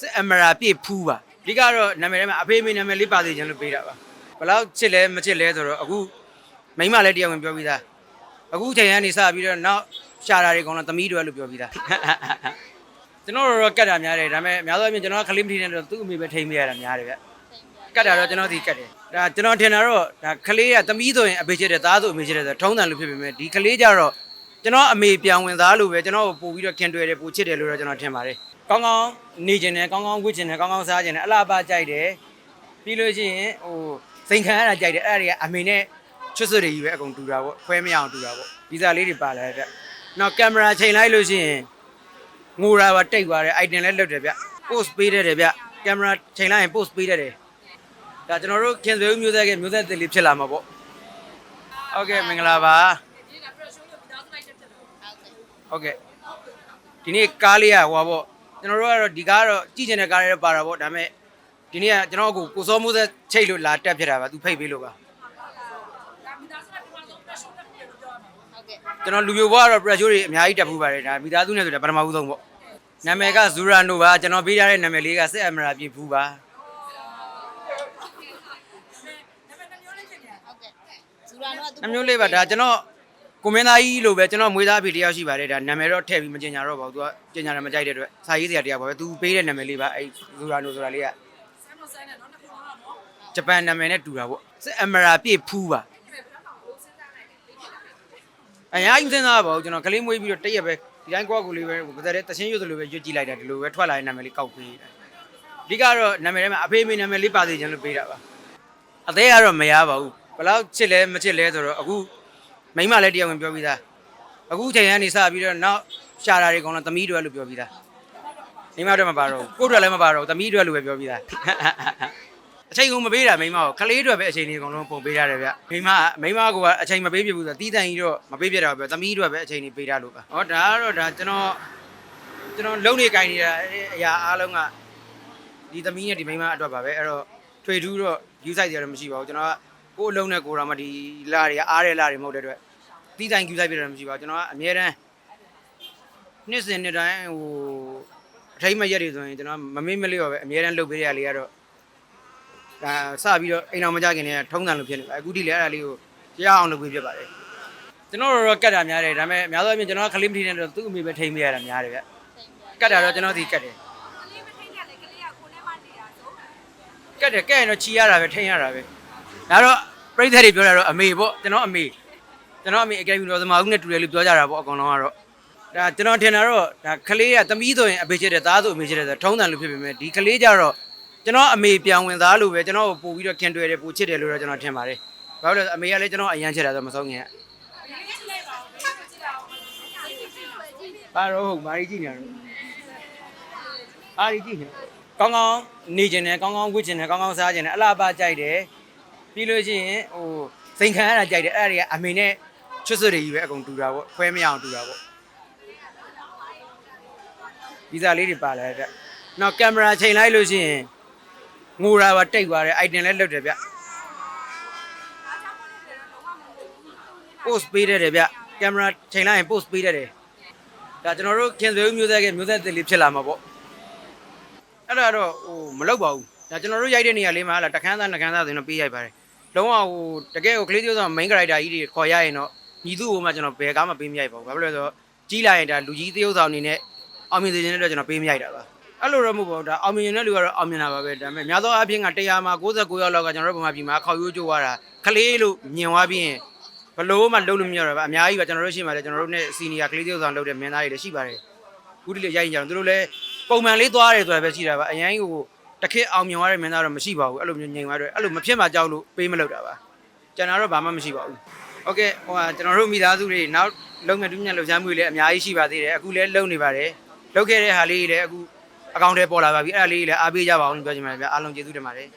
စစ်အမရာပြည့်ဖူးပါအဓိကတော့နာမည်ထဲမှာအဖေမေနာမည်လေးပါသေးခြင်းလို့ပေးတာပါဘယ်လောက်ချစ်လဲမချစ်လဲဆိုတော့အခုမိန်းမလည်းတရားဝင်ပြောပြီးသားအခုချိန်ကနေစပြီးတော့နောက်ရှာတာတွေကောင်တော့သမီးတွေလို့ပြောပြီးသားကျွန်တော်တို့တော့ကတ်တာများတယ်ဒါပေမဲ့အများသောအားဖြင့်ကျွန်တော်ကခလေးမထီနေတော့သူ့အမေပဲထိမ့်မိရတာများတယ်ဗျကတ်တာတော့ကျွန်တော်ဒီကတ်တယ်ဒါကျွန်တော်ထင်တာတော့ဒါခလေးကသမီးဆိုရင်အဖေချစ်တယ်သားဆိုအမေချစ်တယ်ဆိုထုံးတန်လို့ဖြစ်ပေမဲ့ဒီခလေးကြတော့ကျွန်တော်အမေပြောင်ဝင်သားလို့ပဲကျွန်တော်ပို့ပြီးတော့ခင်တွယ်တယ်ပို့ချစ်တယ်လို့တော့ကျွန်တော်ထင်ပါတယ် ကောင်းကောင်းနေကျင်တယ်ကောင်းကောင်းဝတ်ကျင်တယ်ကောင်းကောင်းစားကျင်တယ်အလားပါကြိုက်တယ်ပြီးလို့ရှိရင်ဟိုစိန်ခံရတာကြိုက်တယ်အဲ့ဒါတွေကအမေနဲ့ချွတ်စွတွေကြီးပဲအကုန်တူတာပေါ့ခွဲမရအောင်တူတာပေါ့ဗီဇာလေးတွေပါလာတဲ့နောက်ကင်မရာချိန်လိုက်လို့ရှိရင်ငိုတာပါတိတ်သွားတယ် item လည်းလွတ်တယ်ဗျ post ပေးတယ်တယ်ဗျကင်မရာချိန်လိုက်ရင် post ပေးတယ်တယ်ဒါကျွန်တော်တို့ခင်ဆွေဦးမျိုးဆက်ရဲ့မျိုးဆက်သစ်လေးဖြစ်လာမှာပေါ့ဟုတ်ကဲ့မင်္ဂလာပါဟုတ်ကဲ့ဒီနေ့ကားလေးကဟိုပါပေါ့ ကျွန်တော်တို့ကတော့ဒီကားကတော့ကြည့်ချင်တဲ့ကားလေးတော့ပါတာပေါ့ဒါပေမဲ့ဒီနေ့ကကျွန်တော်ကိုကိုစောမိုးဆက်ချိတ်လို့လာတက်ဖြစ်တာပါသူဖိတ်ပေးလို့ပါဟုတ်ကဲ့ကျွန်တော်လူမျိုးဘွားကတော့ pressure တွေအများကြီးတက်ဖူးပါတယ်ဒါမိသားစုနဲ့ဆိုတော့ပထမဦးဆုံးပေါ့နာမည်ကဇူရာနိုပါကျွန်တော်ပေးထားတဲ့နာမည်လေးကစစ်အမရာပြည့်ဖူးပါဟုတ်ကဲ့ဇူရာတော့သူနှမျိုးလေးပါဒါကျွန်တော် ကိုမင်းသားကြီးလို့ပဲကျွန်တော်မွေးသားအဖေတယောက်ရှိပါတယ်ဒါနာမည်တော့ထည့်ပြီးမကျင်ညာတော့ပါဘူးသူကကျင်ညာတယ်မကြိုက်တဲ့အတွက်စာရေးစရာတရားပါပဲသူပေးတဲ့နာမည်လေးပါအဲ့ဇူရာနိုဆိုတာလေးကဂျပန်နာမည်နဲ့တူတာပေါ့စစ်အမရာပြည့်ဖူးပါအရာယူစင်းသားပါဘူးကျွန်တော်ကလေးမွေးပြီးတော့တရက်ပဲဒီတိုင်းကွာကူလေးပဲဗဇက်တဲ့တချင်းရွတ်သလိုပဲရွတ်ကြည့်လိုက်တာဒီလိုပဲထွက်လာတဲ့နာမည်လေးကောက်ပေးတာအဓိကတော့နာမည်ထဲမှာအဖေမေနာမည်လေးပါသေးခြင်းလို့ပေးတာပါအသေးကတော့မရပါဘူးဘယ်လောက်ချစ်လဲမချစ်လဲဆိုတော့အခု မိန်းမလည်းတရားဝင်ပြောပြီးသားအခုချိန်ကနေစပြီးတော့နောက်ရှာတာတွေကောင်တော့သမီးတွေလို့ပြောပြီးသားမိန်းမတွေမပါတော့ဘူးကိုယ့်တွေလည်းမပါတော့ဘူးသမီးတွေလို့ပဲပြောပြီးသားအချိန်ကုန်မပေးတာမိန်းမကိုခလေးတွေပဲအချိန်ကြီးအကုန်လုံးပုံပေးရတယ်ဗျမိန်းမမိန်းမကအချိန်မပေးပြဘူးဆိုတော့တီးတန်ကြီးတော့မပေးပြတော့ဘူးသမီးတွေပဲအချိန်ကြီးပေးတာလို့ပါဟောဒါကတော့ဒါကျွန်တော်ကျွန်တော်လုံနေကြိုင်နေတာအရာအားလုံးကဒီသမီးနဲ့ဒီမိန်းမအတွက်ပါပဲအဲ့တော့ထွေထူးတော့ view site တွေတော့မရှိပါဘူးကျွန်တော်ကကိုယ်အလုံးနဲ့ကိုယ်တော်မှဒီလာတွေကအားတဲ့လာတွေမဟုတ်တဲ့အတွက် တီးတန် view site ပြတယ်မရှိပါဘူးကျွန်တော်ကအများတန်းနှစ်စဉ်နှစ်တိုင်းဟိုအထိမ့်မရက်တွေဆိုရင်ကျွန်တော်မမေ့မလျော့ပဲအများတန်းလုပ်ပေးရလေးကတော့ဒါစပြီးတော့အိမ်အောင်မကြခင်တည်းကထုံးတန်လို့ဖြစ်နေပါအခုဒီလေအဲ့ဒါလေးကိုရအောင်လုပ်ပေးဖြစ်ပါတယ်ကျွန်တော်တို့တော့ကတ်တာများတယ်ဒါပေမဲ့အများသောအားဖြင့်ကျွန်တော်ကခလေးမထီနေတော့သူ့အမေပဲထိမ့်မိရတာများတယ်ဗျကတ်တာတော့ကျွန်တော်ဒီကတ်တယ်ကတ်တယ်ကတ်ရင်တော့ချီရတာပဲထိမ့်ရတာပဲဒါတော့ပြိဿတွေပြောတာတော့အမေပေါ့ကျွန်တော်အမေ ကျွန်တော်အမေအကယ်ဒမီတော်သမားဦးနဲ့တူတယ်လို့ပြောကြတာပေါ့အကောင်လုံးကတော့ဒါကျွန်တော်ထင်တာတော့ဒါခလေးကသမီးဆိုရင်အဖေချစ်တယ်သားဆိုအမေချစ်တယ်ဆိုထုံးတန်လို့ဖြစ်ပေမဲ့ဒီခလေးကြတော့ကျွန်တော်အမေပြောင်ဝင်သားလို့ပဲကျွန်တော်ပို့ပြီးတော့ခင်တွယ်တယ်ပို့ချစ်တယ်လို့တော့ကျွန်တော်ထင်ပါတယ်။ဘာလို့လဲအမေကလည်းကျွန်တော်အရန်ချစ်တာဆိုမဆုံးခင်က။ဘာတော့ဟုတ်မာရီကြည့်နေတော့။အာရီကြည့်နေ။ကောင်းကောင်းနေကျင်တယ်ကောင်းကောင်းဝတ်ကျင်တယ်ကောင်းကောင်းစားကျင်တယ်အလားပါကြိုက်တယ်။ပြီးလို့ရှိရင်ဟိုစိန်ခံရတာကြိုက်တယ်အဲ့ဒါတွေကအမေနဲ့ ချွတ်စွတွေကြီးပဲအကုန်တူတာပေါ့ခွဲမရအောင်တူတာပေါ့။ဗီဇာလေးတွေပါလာတဲ့။နောက်ကင်မရာချိန်လိုက်လို့ရှိရင်ငိုတာပါတိတ်သွားတယ် item လည်းလွတ်တယ်ဗျ post ပေးတယ်တယ်ဗျကင်မရာချိန်လိုက်ရင် post ပေးတယ်တယ်ဒါကျွန်တော်တို့ခင်ဆွေဦးမျိုးဆက်ရဲ့မျိုးဆက်သစ်လေးဖြစ်လာမှာပေါ့အဲ့ဒါတော့ဟိုမလောက်ပါဘူးဒါကျွန်တော်တို့ရိုက်တဲ့နေရာလေးမှာလာတခန်းသားနှခန်းသားဆိုရင်တော့ပေးရိုက်ပါတယ်လုံးဝဟိုတကယ်ကိုကလေးသေးဆို main character ကြီးတွေခေါ်ရရင်တော့ ညီသူ့ကိုမှကျွန်တော်ဘယ်ကားမှပေးမရိုက်ပါဘူးဘာဖြစ်လို့လဲဆိုတော့ကြီးလာရင်ဒါလူကြီးသေုပ်ဆောင်အနေနဲ့အောင်မြင်စေချင်တဲ့အတွက်ကျွန်တော်ပေးမရိုက်တာပါအဲ့လိုတော့မဟုတ်ပါဘူးဒါအောင်မြင်တဲ့လူကတော့အောင်မြင်တာပါပဲဒါပေမဲ့များသောအားဖြင့်က100မှာ69ယောက်လောက်ကကျွန်တော်တို့ဗမာပြည်မှာခေါက်ရိုးကျိုးသွားတာခလေးလို့မြင်သွားပြီးရင်ဘလို့မှလုံးလို့မရတော့ဘူးအများကြီးပဲကျွန်တော်တို့ရှိမှလည်းကျွန်တော်တို့နဲ့စီနီယာကလေး tiêu ဆောင်လုပ်တဲ့မင်းသားတွေလည်းရှိပါတယ်ခုဒီလေရိုက်ရင်ကြတော့သူတို့လည်းပုံမှန်လေးသွားတယ်ဆိုတာပဲရှိတာပါအရင်ကိုတစ်ခေတ်အောင်မြင်သွားတဲ့မင်းသားတော့မရှိပါဘူးအဲ့လိုမျိုးငြိမ်သွားတယ်အဲ့လိုမဖြစ်မှကြောက်လို့ပေးမလုပ်တာပါကျွန်တော်တို့ဘာမှမရှိပါဘူး โอเคဟိုကကျွန်တော်တို့မိသားစုတွေနောက်လုံငယ်တူးညံလှုပ်ရှားမှုတွေလည်းအများကြီးရှိပါသေးတယ်အခုလည်းလုံနေပါတယ်လုပ်ခဲ့တဲ့ဟာလေးတွေလည်းအခု အကောင့်ထဲပေါ်လာပါပြီအဲ့ဒါလေးလည်းအားပေးကြပါအောင်လို့ပြောချင်ပါတယ်ဗျာအားလုံးကျေးဇူးတင်ပါတယ်